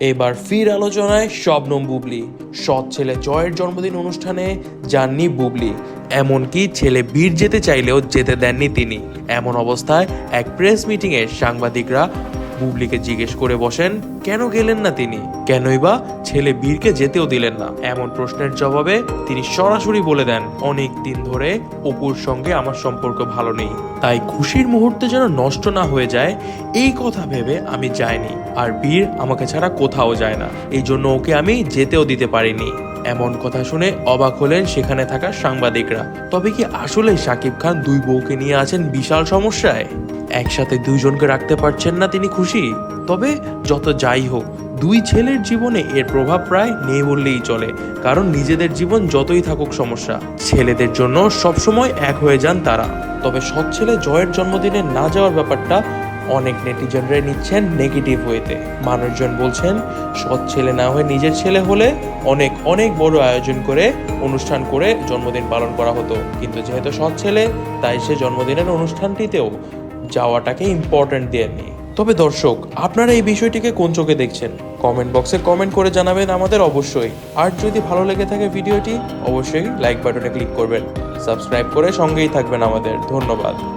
এবার ফির আলোচনায় শবনম বুবলি। সৎ ছেলে জয়ের জন্মদিন অনুষ্ঠানে যাননি বুবলি। এমনকি ছেলে বীর যেতে চাইলেও যেতে দেননি তিনি। এমন অবস্থায় এক প্রেস মিটিংয়ে সাংবাদিকরা বুবলিকে জিজ্ঞেস করে বসেন, কেন গেলেন না তিনি? কেনই বা ছেলে বীরকে যেতেও দিলেন না? এমন প্রশ্নের জবাবে তিনি সরাসরি বলে দেন, অনেক দিন ধরে অপুর সঙ্গে আমার সম্পর্ক ভালো নেই। তাই খুশির মুহূর্তে যেন নষ্ট না হয়ে যায়, এই কথা ভেবে আমি যাইনি। আর বীর আমাকে ছাড়া কোথাও যায় না। এই জন্য ওকে আমি যেতেও দিতে পারিনি। এমন কথা শুনে অবাক হলেন সেখানে থাকা সাংবাদিকরা। তবে কি আসলে শাকিব খান দুই বউকে নিয়ে আছেন বিশাল সমস্যায়? একসাথে দুইজনকে রাখতে পারছেন না তিনি খুশি। তবে যত যাই হোক, দুই ছেলের জীবনে এর প্রভাব প্রায় নেই বললেই চলে, কারণ নিজেদের জীবন যতই থাকুক সমস্যা। ছেলেদের জন্য সবসময় এক হয়ে যান তারা। তবে সৎ ছেলে জয়ের জন্মদিনে না যাওয়ার ব্যাপারটা অনেক নেটিজেনরা নিচ্ছেন নেগেটিভ ওয়েতে। মানুষজন বলছেন, সৎ ছেলে না হয়ে নিজের ছেলে হলে অনেক অনেক বড় আয়োজন করে, অনুষ্ঠান করে জন্মদিন পালন করা হতো। কিন্তু যেহেতু সৎ ছেলে, তাই সে জন্মদিনের অনুষ্ঠানটিতেও যাওয়াটাকে ইম্পর্ট্যান্ট দেননি তবে দর্শক, আপনারা এই বিষয়টিকে কোন চোখে দেখছেন? কমেন্ট বক্সে কমেন্ট করে জানাবেন আমাদের অবশ্যই। আর যদি ভালো লেগে থাকে ভিডিওটি, অবশ্যই লাইক বাটনে ক্লিক করবেন। সাবস্ক্রাইব করে সঙ্গেই থাকবেন আমাদের। ধন্যবাদ।